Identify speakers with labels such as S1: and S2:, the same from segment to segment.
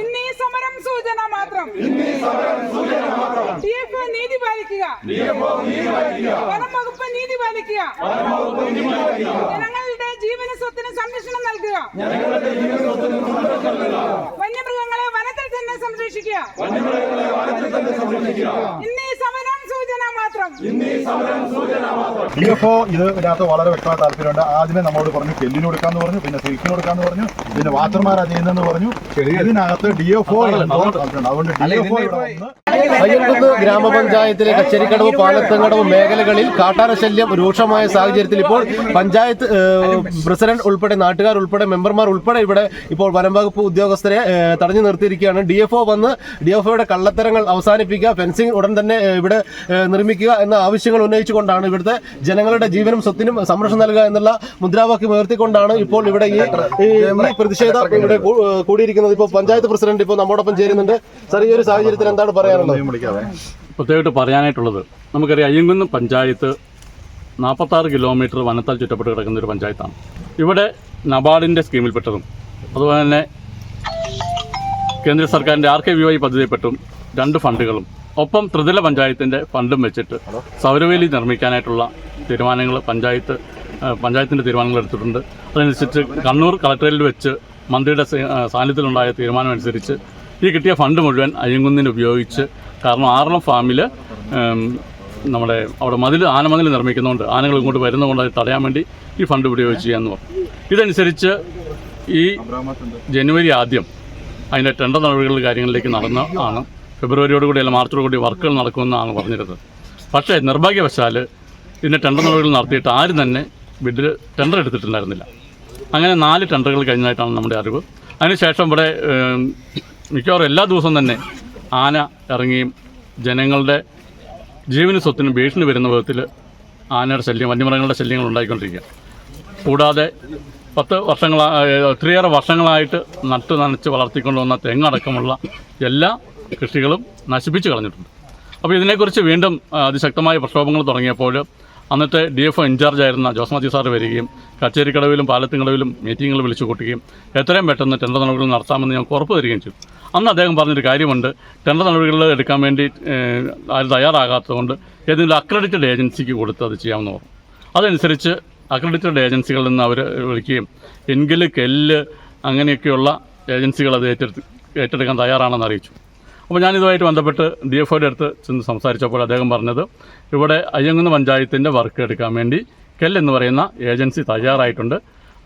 S1: ഇന്നീ സമരം സൂചന മാത്രം. ഡി എഫ് നീതി പാലിക്കുക വനം വകുപ്പ് നീതി പാലിക്കുക ജനങ്ങളുടെ ജീവന സ്വത്തിന് സംരക്ഷണം നൽകുക വന്യമൃഗങ്ങളെ വനത്തിൽ തന്നെ സംരക്ഷിക്കുക ഇന്നീ സമരം സൂചന മാത്രം
S2: ഡി എഫ് ഒ ഇതിനകത്ത് വളരെ വ്യക്തമായ താല്പര്യമുണ്ട്. ആദ്യമേ നമ്മളോട് പറഞ്ഞു കെല്ലിന് കൊടുക്കാന്ന് പറഞ്ഞു പിന്നെ സിൽക്കിന് കൊടുക്കാന്ന് പറഞ്ഞു പിന്നെ വാച്ചർമാരാ ചെയ്യുന്നതെന്ന് പറഞ്ഞു. ഇതിനകത്ത് ഡി എഫ് ഒ അതുകൊണ്ട് ഡി എഫ് ഒ
S3: അയ്യൻകുന്ന് ഗ്രാമപഞ്ചായത്തിലെ കച്ചേരിക്കടവ് പാലത്തങ്കടവ് മേഖലകളിൽ കാട്ടാന ശല്യം രൂക്ഷമായ സാഹചര്യത്തിൽ ഇപ്പോൾ പഞ്ചായത്ത് പ്രസിഡന്റ് ഉൾപ്പെടെ നാട്ടുകാർ ഉൾപ്പെടെ മെമ്പർമാർ ഉൾപ്പെടെ ഇവിടെ ഇപ്പോൾ വനം വകുപ്പ് ഉദ്യോഗസ്ഥരെ തടഞ്ഞു നിർത്തിയിരിക്കുകയാണ്. ഡി എഫ് ഒ വന്ന് ഡി എഫ് ഒയുടെ കള്ളത്തരങ്ങൾ അവസാനിപ്പിക്കുക ഫെൻസിംഗ് ഉടൻ തന്നെ ഇവിടെ നിർമ്മിക്കുക എന്ന ആവശ്യങ്ങൾ ഉന്നയിച്ചുകൊണ്ടാണ് ഇവിടുത്തെ ജനങ്ങളുടെ ജീവനും സ്വത്തിനും സംരക്ഷണം നൽകുക എന്നുള്ള മുദ്രാവാക്യം ഉയർത്തിക്കൊണ്ടാണ് ഇപ്പോൾ ഇവിടെ ഈ പ്രതിഷേധം ഇവിടെ കൂടിയിരിക്കുന്നത്. ഇപ്പോൾ പഞ്ചായത്ത് പ്രസിഡന്റ് ഇപ്പോൾ നമ്മോടൊപ്പം ചേരുന്നുണ്ട്. സാർ ഈ ഒരു സാഹചര്യത്തിൽ എന്താണ് പറയാനുള്ളത്?
S4: പ്രത്യേകമായിട്ട് പറയാനായിട്ടുള്ളത് നമുക്കറിയാം അയ്യങ്കുന്ന് പഞ്ചായത്ത് നാൽപ്പത്താറ് കിലോമീറ്റർ വനത്താൽ ചുറ്റപ്പെട്ട് കിടക്കുന്ന ഒരു പഞ്ചായത്താണ്. ഇവിടെ നബാർഡിന്റെ സ്കീമിൽപ്പെട്ടതും അതുപോലെ തന്നെ കേന്ദ്ര സർക്കാരിന്റെ ആർ കെ വി വൈ പദ്ധതിയിൽപ്പെട്ടും രണ്ട് ഫണ്ടുകളും ഒപ്പം ത്രിതല പഞ്ചായത്തിന്റെ ഫണ്ടും വെച്ചിട്ട് സൗരവേലി നിർമ്മിക്കാനായിട്ടുള്ള തീരുമാനങ്ങൾ പഞ്ചായത്ത് പഞ്ചായത്തിന്റെ പഞ്ചായത്തിന്റെ തീരുമാനങ്ങൾ എടുത്തിട്ടുണ്ട്. അതനുസരിച്ച് കണ്ണൂർ കളക്ടറേറ്റിൽ വെച്ച് മന്ത്രിയുടെ സാന്നിധ്യത്തിലുണ്ടായ തീരുമാനമനുസരിച്ച് ഈ കിട്ടിയ ഫണ്ട് മുഴുവൻ അയ്യങ്കുന്നിന് ഉപയോഗിച്ച് കാരണം ആറളം ഫാമിൽ നമ്മുടെ അവിടെ മതിൽ ആനമതിൽ നിർമ്മിക്കുന്നതുകൊണ്ട് ആനകൾ ഇങ്ങോട്ട് വരുന്നതുകൊണ്ട് അത് തടയാൻ വേണ്ടി ഈ ഫണ്ട് ഉപയോഗിച്ച് ചെയ്യാമെന്ന് പറഞ്ഞു. ഇതനുസരിച്ച് ഈ ജനുവരി ആദ്യം അതിന്റെ ടെൻഡർ നടപടികളുടെ കാര്യങ്ങളിലേക്ക് നടന്ന ആണ്. ഫെബ്രുവരിയോടുകൂടി അല്ല മാർച്ചോടുകൂടി വർക്കുകൾ നടക്കുമെന്നാണ് പറഞ്ഞിരുന്നത്. പക്ഷേ നിർഭാഗ്യവശാൽ ഇതിന്റെ ടെൻഡർ നടപടികൾ നടത്തിയിട്ട് ആരും തന്നെ ബിഡിൽ ടെൻഡർ എടുത്തിട്ടുണ്ടായിരുന്നില്ല. അങ്ങനെ നാല് ടെൻഡറുകൾ കഴിഞ്ഞതായിട്ടാണ് നമ്മുടെ അറിവ്. അതിനുശേഷം ഇവിടെ മിക്കവാറും എല്ലാ ദിവസവും തന്നെ ആന ഇറങ്ങിയും ജനങ്ങളുടെ ജീവനും സ്വത്തിനും ഭീഷണി വരുന്ന വിധത്തിൽ ആനയുടെ ശല്യം വന്യമൃഗങ്ങളുടെ ശല്യങ്ങൾ ഉണ്ടായിക്കൊണ്ടിരിക്കുക. കൂടാതെ പത്ത് വർഷങ്ങളായി ഒത്തിരിയേറെ വർഷങ്ങളായിട്ട് നട്ട് നനച്ച് വളർത്തിക്കൊണ്ടുവന്ന തെങ്ങടക്കമുള്ള എല്ലാ കൃഷികളും നശിപ്പിച്ച് കളഞ്ഞിട്ടുണ്ട്. അപ്പോൾ ഇതിനെക്കുറിച്ച് വീണ്ടും അതിശക്തമായ പ്രക്ഷോഭങ്ങൾ തുടങ്ങിയപ്പോൾ അന്നത്തെ ഡി എഫ് ഇൻചാർജ് ആയിരുന്ന ജോസ് മാത്യു സാർ വരികയും കച്ചേരിക്കടവിലും പാലത്തിങ്കടവിലും മീറ്റിങ്ങുകൾ വിളിച്ചു കൂട്ടുകയും എത്രയും പെട്ടെന്ന് ടെൻഡർ നടപടികൾ നടത്താമെന്ന് ഞങ്ങൾക്ക് ഉറപ്പ് തരികയും ചെയ്തു. അന്ന് അദ്ദേഹം പറഞ്ഞൊരു കാര്യമുണ്ട് ടെൻഡർ നടപടികൾ എടുക്കാൻ വേണ്ടി ആരും തയ്യാറാകാത്തതുകൊണ്ട് ഏതെങ്കിലും അക്രഡിറ്റഡ് ഏജൻസിക്ക് കൊടുത്ത് അത് ചെയ്യാമെന്ന് പറഞ്ഞു. അതനുസരിച്ച് അക്രഡിറ്റഡ് ഏജൻസികളിൽ നിന്ന് അവർ വിളിക്കുകയും എങ്കിൽ കെല്ല് അങ്ങനെയൊക്കെയുള്ള ഏജൻസികൾ അത് ഏറ്റെടുത്ത് ഏറ്റെടുക്കാൻ തയ്യാറാണെന്ന് അറിയിച്ചു. അപ്പോൾ ഞാനിതുമായിട്ട് ബന്ധപ്പെട്ട് ഡി എഫ് ഒയുടെ അടുത്ത് ചെന്ന് സംസാരിച്ചപ്പോൾ അദ്ദേഹം പറഞ്ഞത് ഇവിടെ അയ്യങ്കുന്ന് പഞ്ചായത്തിന്റെ വർക്ക് എടുക്കാൻ വേണ്ടി കെൽ എന്ന് പറയുന്ന ഏജൻസി തയ്യാറായിട്ടുണ്ട്.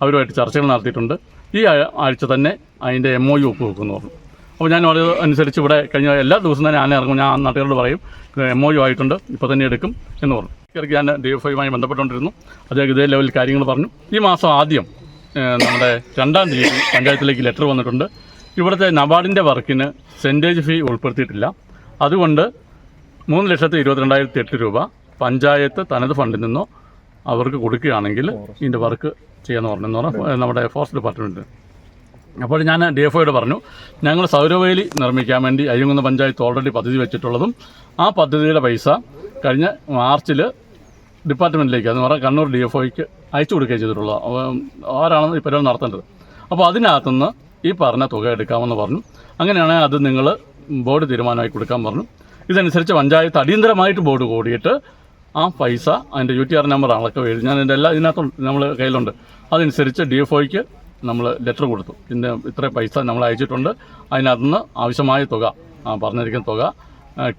S4: അവരുമായിട്ട് ചർച്ചകൾ നടത്തിയിട്ടുണ്ട്. ഈ ആഴ്ച തന്നെ അതിന്റെ എം ഒ യു ഒപ്പുവെക്കുമെന്ന് പറഞ്ഞു അപ്പോൾ ഞാൻ പറഞ്ഞത് അനുസരിച്ച് ഇവിടെ കഴിഞ്ഞ എല്ലാ ദിവസവും തന്നെ ഞാൻ ഇറങ്ങും ഞാൻ നാട്ടുകാരോട് പറയും എം ഒ യു ആയിട്ടുണ്ട് ഇപ്പോൾ തന്നെ എടുക്കും എന്ന് പറഞ്ഞു. ഇടയ്ക്ക് ഞാൻ ഡി എഫ് ഐയുമായി ബന്ധപ്പെട്ടുകൊണ്ടിരുന്നു. അദ്ദേഹം ഇതേ ലെവലിൽ കാര്യങ്ങൾ പറഞ്ഞു. ഈ മാസം ആദ്യം നമ്മുടെ രണ്ടാം തീയതി പഞ്ചായത്തിലേക്ക് ലെറ്റർ വന്നിട്ടുണ്ട്. ഇവിടുത്തെ നബാർഡിന്റെ വർക്കിന് സെന്റേജ് ഫീ ഉൾപ്പെടുത്തിയിട്ടില്ല. അതുകൊണ്ട് മൂന്ന് ലക്ഷത്തി ഇരുപത്തിരണ്ടായിരത്തി എട്ട് രൂപ പഞ്ചായത്ത് തനത് ഫണ്ടിൽ നിന്നോ അവർക്ക് കൊടുക്കുകയാണെങ്കിൽ ഇതിന്റെ വർക്ക് ചെയ്യാമെന്ന് പറഞ്ഞു എന്ന് പറഞ്ഞാൽ നമ്മുടെ ഫോറസ്റ്റ് ഡിപ്പാർട്ട്മെന്റ് അപ്പോൾ ഞാൻ ഡി എഫ് ഒയോട് പറഞ്ഞു ഞങ്ങൾ സൗരവേലി നിർമ്മിക്കാൻ വേണ്ടി അയ്യങ്കുന്ന പഞ്ചായത്ത് ഓൾറെഡി പദ്ധതി വെച്ചിട്ടുള്ളതും ആ പദ്ധതിയുടെ പൈസ കഴിഞ്ഞ മാർച്ചിൽ ഡിപ്പാർട്ട്മെന്റിലേക്ക് എന്ന് പറഞ്ഞാൽ കണ്ണൂർ ഡി എഫ് ഒയ്ക്ക് അയച്ചു കൊടുക്കുകയും ചെയ്തിട്ടുള്ളത്. ആരാണെന്ന് പരിപാടി നടത്തേണ്ടത്. അപ്പോൾ അതിനകത്തുനിന്ന് ഈ പറഞ്ഞ തുക എടുക്കാമെന്ന് പറഞ്ഞു. അങ്ങനെയാണ് അത് നിങ്ങൾ ബോർഡ് തീരുമാനമായി കൊടുക്കാൻ പറഞ്ഞു. ഇതനുസരിച്ച് പഞ്ചായത്ത് അടിയന്തരമായിട്ട് ബോർഡ് കൂടിയിട്ട് ആ പൈസ അതിന്റെ യു ടി ആർ നമ്പർ അളക്കം എഴുതി. ഞാൻ എന്റെ എല്ലാ ഇതിനകത്തും നമ്മൾ കയ്യിലുണ്ട്. അതനുസരിച്ച് ഡി എഫ് ഒയ്ക്ക് നമ്മൾ ലെറ്റർ കൊടുത്തു. ഇതിന്റെ ഇത്ര പൈസ നമ്മൾ അയച്ചിട്ടുണ്ട്. അതിനകത്തുനിന്ന് ആവശ്യമായ തുക പറഞ്ഞിരിക്കുന്ന തുക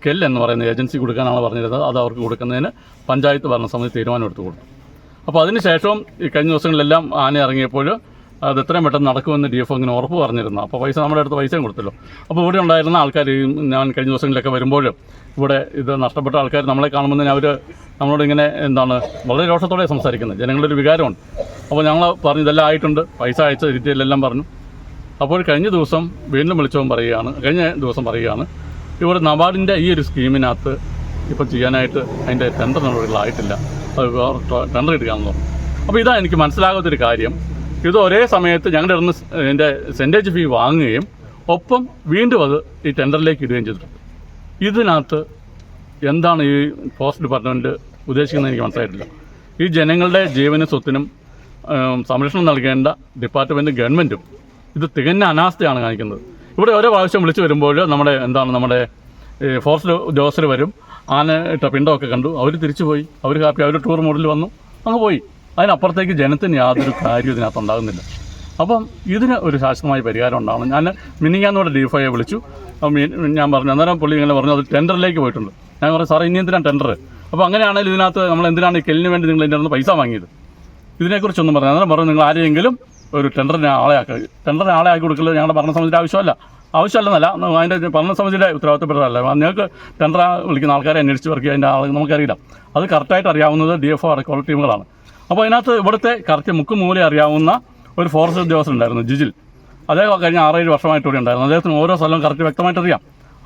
S4: കെൽ എന്ന് പറയുന്ന ഏജൻസി കൊടുക്കാനാണ് പറഞ്ഞിരുന്നത്. അത് അവർക്ക് കൊടുക്കുന്നതിന് പഞ്ചായത്ത് ഭരണസമിതി തീരുമാനം എടുത്തു കൊടുത്തു. അപ്പോൾ അതിന് ശേഷവും ഈ കഴിഞ്ഞ ദിവസങ്ങളിലെല്ലാം ആന ഇറങ്ങിയപ്പോൾ അത് എത്രയും പെട്ടെന്ന് നടക്കുമെന്ന് ഡി എഫ് ഇങ്ങനെ ഉറപ്പ് പറഞ്ഞിരുന്നു. അപ്പോൾ പൈസ നമ്മുടെ അടുത്ത് പൈസയും കൊടുത്തല്ലോ. അപ്പോൾ ഇവിടെ ഉണ്ടായിരുന്ന ആൾക്കാർ ഞാൻ കഴിഞ്ഞ ദിവസങ്ങളിലൊക്കെ വരുമ്പോൾ ഇവിടെ ഇത് നഷ്ടപ്പെട്ട ആൾക്കാർ നമ്മളെ കാണുമ്പോൾ തന്നെ അവർ നമ്മളോട് ഇങ്ങനെ എന്താണ് വളരെ രോഷത്തോടെ സംസാരിക്കുന്നത്. ജനങ്ങളുടെ ഒരു വികാരമുണ്ട്. അപ്പോൾ ഞങ്ങൾ പറഞ്ഞു ഇതെല്ലാം ആയിട്ടുണ്ട്. പൈസ അയച്ച രീതിയിലെല്ലാം പറഞ്ഞു. അപ്പോൾ കഴിഞ്ഞ ദിവസം വീണ്ടും വിളിച്ചവൻ പറയുകയാണ് കഴിഞ്ഞ ദിവസം പറയുകയാണ് ഇവിടെ നബാർഡിന്റെ ഈ ഒരു സ്കീമിനകത്ത് ഇപ്പം ചെയ്യാനായിട്ട് അതിന്റെ ടെൻഡർ നടപടികളായിട്ടില്ല. അത് ടെൻഡർ എടുക്കാമെന്ന് പറഞ്ഞു. അപ്പോൾ ഇതാ എനിക്ക് മനസ്സിലാകാത്തൊരു കാര്യം. ഇത് ഒരേ സമയത്ത് ഞങ്ങളുടെ അടുത്ത് ഇതിന്റെ സെന്റേജ് ഫീ വാങ്ങുകയും ഒപ്പം വീണ്ടും അത് ഈ ടെൻഡറിലേക്ക് ഇടുകയും ചെയ്തിട്ടുണ്ട്. ഇതിനകത്ത് എന്താണ് ഈ ഫോറസ്റ്റ് ഡിപ്പാർട്ട്മെന്റ് ഉദ്ദേശിക്കുന്നത് എനിക്ക് മനസ്സിലായിട്ടില്ല. ഈ ജനങ്ങളുടെ ജീവനും സ്വത്തിനും സംരക്ഷണം നൽകേണ്ട ഡിപ്പാർട്ട്മെന്റും ഗവൺമെന്റും ഇത് തികഞ്ഞ അനാസ്ഥയാണ് കാണിക്കുന്നത്. ഇവിടെ ഓരോ പ്രാവശ്യം വിളിച്ചു വരുമ്പോൾ നമ്മുടെ എന്താണ് നമ്മുടെ ഫോറസ്റ്റ് ഉദ്യോഗസ്ഥർ വരും. ആന ഇട്ട പിണ്ടമൊക്കെ കണ്ടു. അവർ തിരിച്ചു പോയി അവർ കാപ്പി അവർ ടൂർ മോഡിൽ വന്നു. അങ്ങ് പോയി. അതിനപ്പുറത്തേക്ക് ജനത്തിന് യാതൊരു കാര്യവും ഇതിനകത്ത് ഉണ്ടാകുന്നില്ല. അപ്പം ഇതിന് ഒരു ശാശ്വതമായ പരിഹാരം ഉണ്ടാവണം. ഞാൻ മിനിങ്ങാന്നോടെ ഡിഫൈയെ വിളിച്ചു. ഞാൻ പറഞ്ഞു അന്നേരം പുള്ളി ഇങ്ങനെ പറഞ്ഞു അത് ടെൻഡറിലേക്ക് പോയിട്ടുണ്ട്. ഞാൻ പറഞ്ഞു സാറേ ഇനി എന്തിനാണ് ടെൻഡർ അപ്പോൾ അങ്ങനെയാണെങ്കിൽ ഇതിനകത്ത് നമ്മൾ എന്തിനാണ് ഈ കെല്ലിന് വേണ്ടി നിങ്ങൾ എന്റെ പൈസ വാങ്ങിയത്? ഇതിനെക്കുറിച്ചൊന്നും പറഞ്ഞു അന്നേരം പറഞ്ഞു നിങ്ങൾ ആരെയെങ്കിലും ഒരു ടെൻഡറിനെ ആളെ ആക്കി ടെൻഡറിനെ ആളെ ആക്കി കൊടുക്കൽ ഞങ്ങളുടെ ഭരണസമിതിയുടെ ആവശ്യമല്ല. ആവശ്യമല്ലെന്നല്ല അതിന്റെ ഭരണസമിതിയുടെ ഉത്തരവാദിത്തപ്പെട്ടതല്ല. നിങ്ങൾക്ക് ടെൻഡർ വിളിക്കുന്ന ആൾക്കാരെ അന്വേഷിച്ച് വർക്ക് അതിന്റെ ആൾ നമുക്കറിയില്ല. അത് കറക്റ്റായിട്ട് അറിയാവുന്നത് ഡി എഫ് ഒ അടക്കമുള്ള ടീമുകളാണ് അപ്പോൾ അതിനകത്ത് ഇവിടുത്തെ കറക്റ്റ് മുക്ക് മൂല അറിയാവുന്ന ഒരു ഫോറസ്റ്റ് ഉദ്യോഗസ്ഥൻ ഉണ്ടായിരുന്നു ജിജിൽ. അദ്ദേഹം കഴിഞ്ഞ ആറേഴ് വർഷമായിട്ട് ഇവിടെ ഉണ്ടായിരുന്നു. അദ്ദേഹത്തിന് ഓരോ സ്ഥലവും കറക്റ്റ് വ്യക്തമായിട്ട് അറിയാം.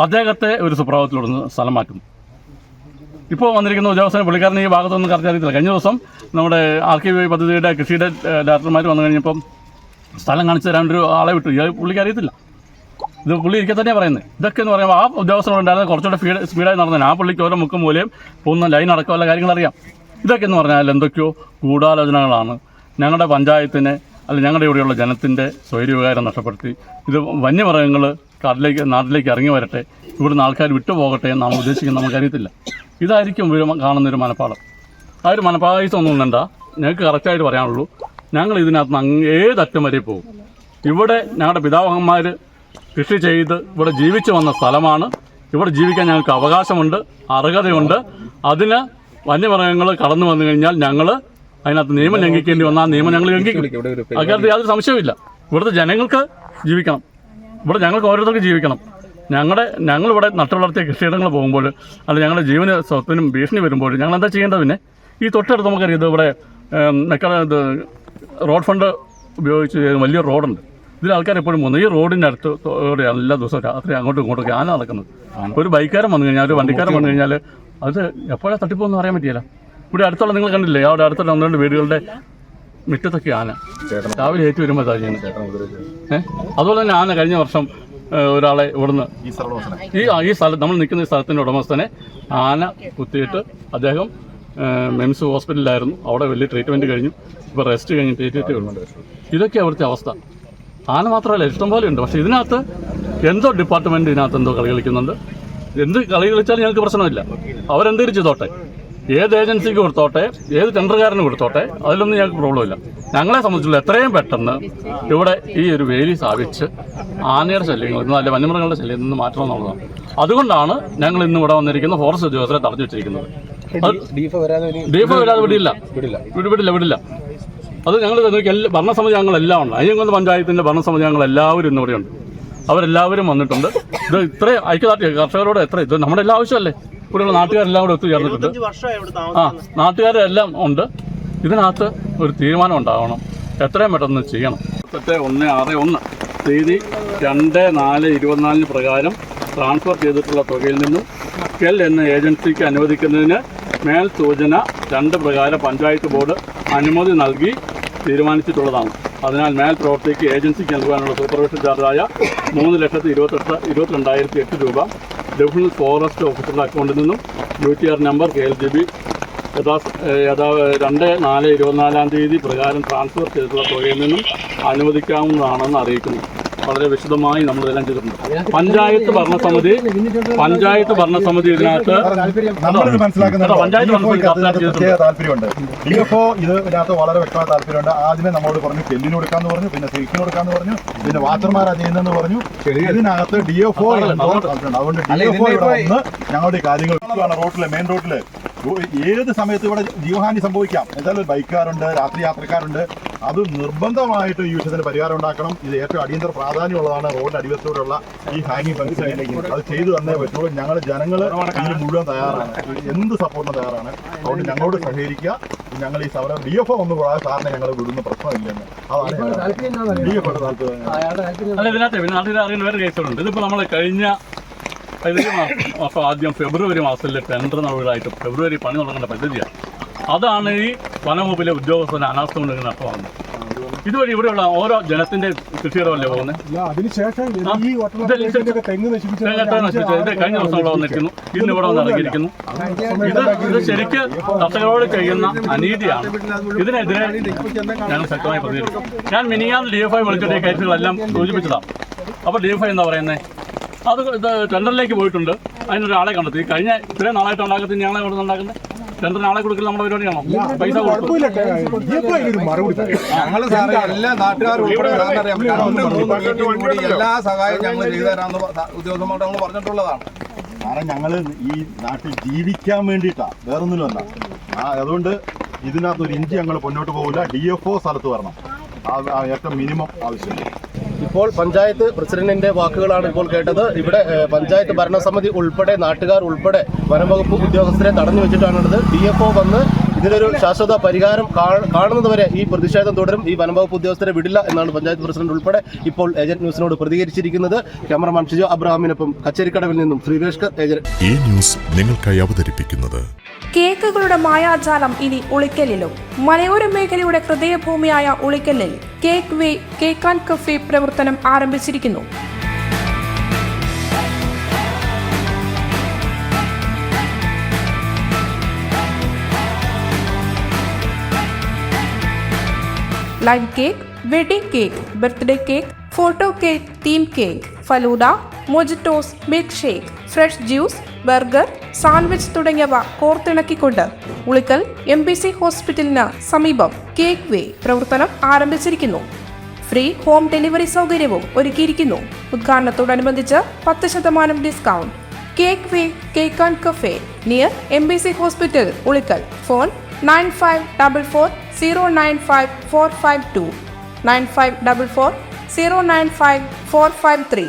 S4: അദ്ദേഹത്തെ ഒരു സുപ്രഭാതത്തിലൂടെ സ്ഥലം മാറ്റുന്നു. ഇപ്പോൾ വന്നിരിക്കുന്ന ഉദ്യോഗസ്ഥനെ പുള്ളിക്കാരൻ ഈ ഭാഗത്തൊന്നും കറക്റ്റ് അറിയത്തില്ല. കഴിഞ്ഞ ദിവസം നമ്മുടെ ആർ കെ വി പദ്ധതിയുടെ കൃഷിയുടെ ഡയറക്ടർമാർ വന്നു കഴിഞ്ഞപ്പം സ്ഥലം കാണിച്ചു തരാൻ ഒരു ആളെ വിട്ടു. ഇത് പുള്ളിക്ക് അറിയത്തില്ല. ഇത് പുള്ളി ഇരിക്കെ തന്നെ പറയുന്നത് ഇതൊക്കെ എന്ന് പറയുമ്പോൾ ആ ഉദ്യോഗസ്ഥനോട് ഉണ്ടായിരുന്നത് കുറച്ചുകൂടെ സ്പീഡ് സ്പീഡായി നടന്നതിന് ആ പുള്ളിക്ക് ഓരോ മുക്കും മൂലയും പോകുന്ന ലൈൻ അടക്കമുള്ള കാര്യങ്ങൾ അറിയാം ഇതൊക്കെ എന്ന് പറഞ്ഞാൽ എന്തൊക്കെയോ ഗൂഢാലോചനകളാണ്. ഞങ്ങളുടെ പഞ്ചായത്തിനെ അല്ല ഞങ്ങളുടെ ഇവിടെയുള്ള ജനത്തിന്റെ സ്വൈര്യവികാരം നഷ്ടപ്പെടുത്തി. ഇത് വന്യമൃഗങ്ങൾ കാട്ടിലേക്ക് നാട്ടിലേക്ക് ഇറങ്ങി വരട്ടെ ഇവിടുന്ന് ആൾക്കാർ വിട്ടുപോകട്ടെ എന്നാണ് ഉദ്ദേശിക്കുന്നത് നമുക്കറിയത്തില്ല. ഇതായിരിക്കും കാണുന്നൊരു മനപ്പാടം ആ ഒരു മനപ്പായസം ഒന്നും വേണ്ട ഞങ്ങൾക്ക് കറക്റ്റായിട്ട് പറയാനുള്ളൂ. ഞങ്ങൾ ഇതിനകത്ത് നിന്ന് ഏതറ്റം വരെ പോകും. ഇവിടെ ഞങ്ങളുടെ പിതാമഹന്മാർ കൃഷി ചെയ്ത് ഇവിടെ ജീവിച്ചു വന്ന സ്ഥലമാണ്. ഇവിടെ ജീവിക്കാൻ ഞങ്ങൾക്ക് അവകാശമുണ്ട് അർഹതയുണ്ട്. അതിന് വന്യമൃഗങ്ങൾ കടന്നു വന്നു കഴിഞ്ഞാൽ ഞങ്ങൾ അതിനകത്ത് നിയമം ലംഘിക്കേണ്ടി വന്നാൽ ആ നിയമം ഞങ്ങൾ ലംഘിക്കും. അക്കാര്യത്തിൽ യാതൊരു സംശയവുമില്ല. ഇവിടുത്തെ ജനങ്ങൾക്ക് ജീവിക്കണം. ഇവിടെ ഞങ്ങൾക്ക് ഓരോരുത്തർക്കും ജീവിക്കണം. ഞങ്ങളുടെ ഞങ്ങളിവിടെ നട്ടുവളർത്തിയ കൃഷിയിടങ്ങൾ പോകുമ്പോൾ അല്ല ഞങ്ങളുടെ ജീവന് സ്വത്തിനും ഭീഷണി വരുമ്പോൾ ഞങ്ങൾ എന്താ ചെയ്യേണ്ടത് പിന്നെ? ഈ തൊട്ടടുത്ത് നമുക്കറിയാം ഇത് ഇവിടെ മെക്കാ ഇത് റോഡ് ഫണ്ട് ഉപയോഗിച്ച് വലിയ റോഡുണ്ട്. ഇതിൽ ആൾക്കാർ എപ്പോഴും പോകുന്നത് ഈ റോഡിന്റെ അടുത്ത് എല്ലാ ദിവസവും രാത്രി അങ്ങോട്ടും ഇങ്ങോട്ടൊക്കെ ആന നടക്കുന്നത്. ഒരു ബൈക്കാരൻ വന്നു കഴിഞ്ഞാൽ ഒരു വണ്ടിക്കാരൻ വന്നു കഴിഞ്ഞാൽ അത് എപ്പോഴാണ് തട്ടിപ്പോന്ന് അറിയാൻ പറ്റിയല്ല. ഇവിടെ അടുത്തുള്ള നിങ്ങൾ കണ്ടില്ലേ? അവിടെ അടുത്തുള്ള ഒന്ന് രണ്ട് വീടുകളുടെ മുറ്റത്തൊക്കെ ആന. രാവിലെ ഏറ്റു വരുമ്പോൾ ചെയ്യുന്നത്. ഏഹ് അതുപോലെ തന്നെ ആന കഴിഞ്ഞ വർഷം ഒരാളെ ഇവിടുന്ന്
S2: ഈ
S4: ഈ സ്ഥലം നമ്മൾ നിൽക്കുന്ന ഈ സ്ഥലത്തിന്റെ ഉടമസ്ഥനെ ആന കുത്തിയിട്ട് അദ്ദേഹം മെംസ് ഹോസ്പിറ്റലിലായിരുന്നു. അവിടെ വലിയ ട്രീറ്റ്മെന്റ് കഴിഞ്ഞു. ഇപ്പോൾ റെസ്റ്റ് കഴിഞ്ഞ് ട്രീറ്റ്മെന്റ് കഴിഞ്ഞു ഇതൊക്കെ അവിടുത്തെ അവസ്ഥ. ആന മാത്രമല്ല ഇഷ്ടംപോലെ ഉണ്ട്. പക്ഷേ ഇതിനകത്ത് എന്തോ ഡിപ്പാർട്ട്മെന്റ് ഇതിനകത്ത് എന്തോ കളി കളിക്കുന്നുണ്ട്. എന്ത് കളി കളിച്ചാലും ഞങ്ങൾക്ക് പ്രശ്നമില്ല. അവരെന്തേലും തോട്ടെ? ഏത് ഏജൻസിക്ക് കൊടുത്തോട്ടെ? ഏത് ടെൻഡർകാരന് കൊടുത്തോട്ടെ? അതിലൊന്നും ഞങ്ങൾക്ക് പ്രോബ്ലം ഇല്ല ഞങ്ങളെ സംബന്ധിച്ചുള്ള എത്രയും പെട്ടെന്ന് ഇവിടെ ഈ ഒരു വേലി സ്ഥാപിച്ച് ആനയുടെ ശല്യങ്ങളിൽ നിന്ന് അല്ലെ വന്യമൃഗങ്ങളുടെ ശല്യത്തിൽ നിന്ന് മാറ്റണം എന്നുള്ളതാണ്. അതുകൊണ്ടാണ് ഞങ്ങൾ ഇന്ന് ഇവിടെ വന്നിരിക്കുന്ന ഫോറസ്റ്റ് ഉദ്യോഗസ്ഥരെ തടഞ്ഞു വെച്ചിരിക്കുന്നത്. ഡീഫ് വരാതെ വിടില്ല. വിടി- വിടില്ല വിടില്ല. അത് ഞങ്ങൾ ഭരണസമിതി ഞങ്ങളെല്ലാം ഉണ്ട്. അയ്യങ്കുന്ന് പഞ്ചായത്തിന്റെ ഭരണസമിതി ഞങ്ങൾ എല്ലാവരും ഇന്ന് ഇവിടെയുണ്ട്. അവരെല്ലാവരും വന്നിട്ടുണ്ട്. ഇത് ഇത്രയും ഐക്യദാർഢ്യ കർഷകരോട് എത്ര ഇത് നമ്മുടെ എല്ലാ ആവശ്യമല്ലേ? ഇവിടെയുള്ള നാട്ടുകാരെല്ലാം കൂടെ ഒത്തുചേർന്നിട്ടുണ്ട് ആ നാട്ടുകാരെല്ലാം ഉണ്ട്. ഇതിനകത്ത് ഒരു തീരുമാനം ഉണ്ടാവണം. എത്രയും പെട്ടെന്ന് ചെയ്യണം. മുപ്പത്തെട്ട് ഒന്ന് ആറ് ഒന്ന്. തീയതി രണ്ട് നാല് ഇരുപത്തിനാലിന് പ്രകാരം ട്രാൻസ്ഫർ ചെയ്തിട്ടുള്ള തുകയിൽ നിന്നും കെൽ എന്ന ഏജൻസിക്ക് അനുവദിക്കുന്നതിന് മേൽ സൂചന രണ്ട് പ്രകാരം പഞ്ചായത്ത് ബോർഡ് അനുമതി നൽകി തീരുമാനിച്ചിട്ടുള്ളതാണ്. അതിനാൽ മേൽ പ്രവർത്തിക്ക് ഏജൻസിക്ക് നൽകുവാനുള്ള സൂപ്പർവിഷൻ ചാർജായ മൂന്ന് ലക്ഷത്തി ഇരുപത്തെട്ട് ഇരുപത്തിരണ്ടായിരത്തി എട്ട് രൂപ. ഡെഫിനൽ ഫോറസ്റ്റ് ഓഫീസറുടെ അക്കൗണ്ടിൽ നിന്നും U T R number K L G B യഥാ യഥാ രണ്ട് നാല് ഇരുപത്തിനാലാം തീയതി പ്രകാരം ട്രാൻസ്ഫർ ചെയ്തിട്ടുള്ള തുകയിൽ നിന്നും അനുവദിക്കാവുന്നതാണെന്ന് അറിയിക്കുന്നു. വളരെ വിശദമായി നമ്മൾ ഇതെല്ലാം ചെയ്തിട്ടുണ്ട്. പഞ്ചായത്ത് ഭരണസമിതി പഞ്ചായത്ത് ഭരണസമിതി ഇതിനകത്ത് പഞ്ചായത്ത്
S2: DFO യ്ക്ക്
S4: മനസ്സിലാക്കി
S2: അതിനകത്ത് പ്രത്യേക താല്പര്യമുണ്ട്. ഡി എഫ് ഒ ഇത് ഇതിനകത്ത് വളരെ വ്യക്തമായ താല്പര്യമുണ്ട്. ആദ്യമേ നമ്മളോട് പറഞ്ഞു കെല്ലിന് കൊടുക്കാന്ന് പറഞ്ഞു പിന്നെ സിൽക്കിന് കൊടുക്കാന്ന് പറഞ്ഞു പിന്നെ വാച്ചർമാരാ ചെയ്യുന്നതെന്ന് പറഞ്ഞു. ഇതിനകത്ത് ഡി എഫ് അതുകൊണ്ട് ഡി എഫ് ഇവിടെ വന്ന് ഞങ്ങളുടെ കാര്യങ്ങൾ റോട്ടിൽ മെയിൻ റോട്ടിൽ. ഏത് സമയത്ത് ഇവിടെ ജീവഹാനി സംഭവിക്കാം? എന്തായാലും ബൈക്കുകാരുണ്ട് രാത്രി യാത്രക്കാരുണ്ട്. അത് നിർബന്ധമായിട്ട് ഈ വിഷയത്തിന് പരിഹാരം ഉണ്ടാക്കണം. ഇത് ഏറ്റവും അടിയന്തര പ്രാധാന്യമുള്ളതാണ് റോഡിന്റെ അടിവശത്തോടുള്ള ഈ ഹാങ്ങിങ് ഫംഗ്ഷൻ അത് ചെയ്തു തന്നേ പറ്റുള്ളൂ. ഞങ്ങൾ ജനങ്ങൾ ഇതിന് മുഴുവൻ തയ്യാറാണ്. എന്ത് സപ്പോർട്ടിന് തയ്യാറാണ്. അതുകൊണ്ട് ഞങ്ങളോട് സഹകരിക്കുക. ഞങ്ങൾ ഈ സമരം ഡി എഫ് ഒ ഒന്ന് കൂടാതെ സാറിനെ ഞങ്ങൾ വിടുന്ന പ്രശ്നമില്ലെന്ന്. അതാണ് ഡി എഫ്
S4: അല്ല ഇതിനകത്ത് പിന്നെ നാട്ടിൽ അറിയുന്ന വേറെ കേസുകളുണ്ട്. ഇതിപ്പോൾ നമ്മൾ കഴിഞ്ഞ മാസം ആദ്യം ഫെബ്രുവരി മാസത്തിൽ ടെൻഡർ നടപടിയായിട്ട് ഫെബ്രുവരി പണി തുടങ്ങേണ്ട പദ്ധതിയാണ്. അതാണ് ഈ വനംവകുപ്പിലെ ഉദ്യോഗസ്ഥന് അനാസ്ഥ കൊണ്ടിരിക്കുന്ന അർത്ഥമാണ് ഇതുവഴി ഇവിടെയുള്ള ഓരോ ജനത്തിന്റെ കൃഷിയിടമല്ലേ പോകുന്നത്? ഇത് കഴിഞ്ഞ ദിവസം ഇവിടെ വന്നിരിക്കുന്നു. ഇന്ന് ഇവിടെ വന്ന് ഇറങ്ങിയിരിക്കുന്നു ഇത് ഇത് ശരിക്ക് കർഷകരോട് ചെയ്യുന്ന അനീതിയാണ്. ഇതിനെതിരെ ഞാൻ ശക്തമായി പ്രതികരിക്കും. ഞാൻ മിനിയാന്ന് ഡി എഫ് ഐ വിളിച്ചിട്ട് കേസുകളെല്ലാം സൂചിപ്പിച്ചതാണ്. അപ്പോൾ ഡി എഫ് ഐ എന്താ പറയുന്നത് അത് ടെൻഡറിലേക്ക് പോയിട്ടുണ്ട്. അതിനൊരാളെ കണ്ടെത്തി. കഴിഞ്ഞ ഇത്രയും നാളായിട്ട് ഉണ്ടാക്കത്തിന് ഞങ്ങളെ ഇവിടെ ഉണ്ടാക്കുന്നത് ടെൻഡറിന് നാളെ കൊടുക്കൽ നമ്മുടെ പരിപാടിയാണോ? പൈസ കൊടുക്കും
S5: സാറേ എല്ലാ നാട്ടുകാരും ഉൾപ്പെടെ സാറിനറിയാം രണ്ട് മൂന്ന് മീറ്റിംഗ് കൂടി എല്ലാ സഹായവും ഞങ്ങൾ ചെയ്തു തരാമെന്ന് ഉദ്യോഗസ്ഥന്മാരോട് ഞങ്ങൾ പറഞ്ഞിട്ടുള്ളതാണ്.
S2: കാരണം ഞങ്ങൾ ഈ നാട്ടിൽ ജീവിക്കാൻ വേണ്ടിയിട്ടാണ് വേറൊന്നുമില്ല ആ അതുകൊണ്ട് ഇതിനകത്ത് ഒരു ഇഞ്ചി ഞങ്ങൾ മുന്നോട്ട് പോകില്ല ഡി എഫ് ഒ സ്ഥലത്ത് വരണം. ആ ആ ഏറ്റവും മിനിമം ആവശ്യം.
S3: ഇപ്പോൾ പഞ്ചായത്ത് പ്രസിഡന്റിന്റെ വാക്കുകളാണ് ഇപ്പോൾ കേട്ടത്. ഇവിടെ പഞ്ചായത്ത് ഭരണസമിതി ഉൾപ്പെടെ നാട്ടുകാർ ഉൾപ്പെടെ വനംവകുപ്പ് ഉദ്യോഗസ്ഥരെ തടഞ്ഞു വെച്ചിട്ടാണുള്ളത്. ഡി എഫ് വന്ന് ഇതിനൊരു ശാശ്വത പരിഹാരം കാണുന്നതുവരെ ഈ പ്രതിഷേധം തുടരും. ഈ വനംവകുപ്പ് ഉദ്യോഗസ്ഥരെ വിടില്ല എന്നാണ് പഞ്ചായത്ത് പ്രസിഡന്റ് ഉൾപ്പെടെ ഇപ്പോൾ ഏജന്റ് ന്യൂസിനോട് പ്രതികരിച്ചിരിക്കുന്നത്. ക്യാമറമാൻ ഷിജോ അബ്രഹാമിനൊപ്പം കച്ചേരിക്കടവിൽ നിന്നും ശ്രീവേഷ്കർ ഏജന്റ്.
S6: ഈ ന്യൂസ് നിങ്ങൾക്കായി അവതരിപ്പിക്കുന്നത്
S7: കേക്കുകളുടെ മായാജാലം ഇനി ഉളിക്കലിലും മലയോര മേഖലയുടെ ഹൃദയഭൂമിയായ ഉളിക്കലിൽ cake way cake and cafe പ്രവർത്തനം ആരംഭിച്ചിരിക്കുന്നു. Live cake wedding cake birthday cake photo cake theme cake falooda mojitos milk shake fresh juice burger sandwich തുടങ്ങിയവ കോർത്തിണക്കിക്കൊണ്ട് ഉളിക്കൽ എം ബി സി ഹോസ്പിറ്റലിന് സമീപം കേക്ക് വേ പ്രവർത്തനം ആരംഭിച്ചിരിക്കുന്നു. ഫ്രീ ഹോം ഡെലിവറി സൗകര്യവും ഒരുക്കിയിരിക്കുന്നു. ഉദ്ഘാടനത്തോടനുബന്ധിച്ച് പത്ത് ശതമാനം discount. Cake Way Cake and Cafe near M B C hospital Ulikkal. Phone nine five double four zero nine five four five two. Nine five double four zero nine five four five three.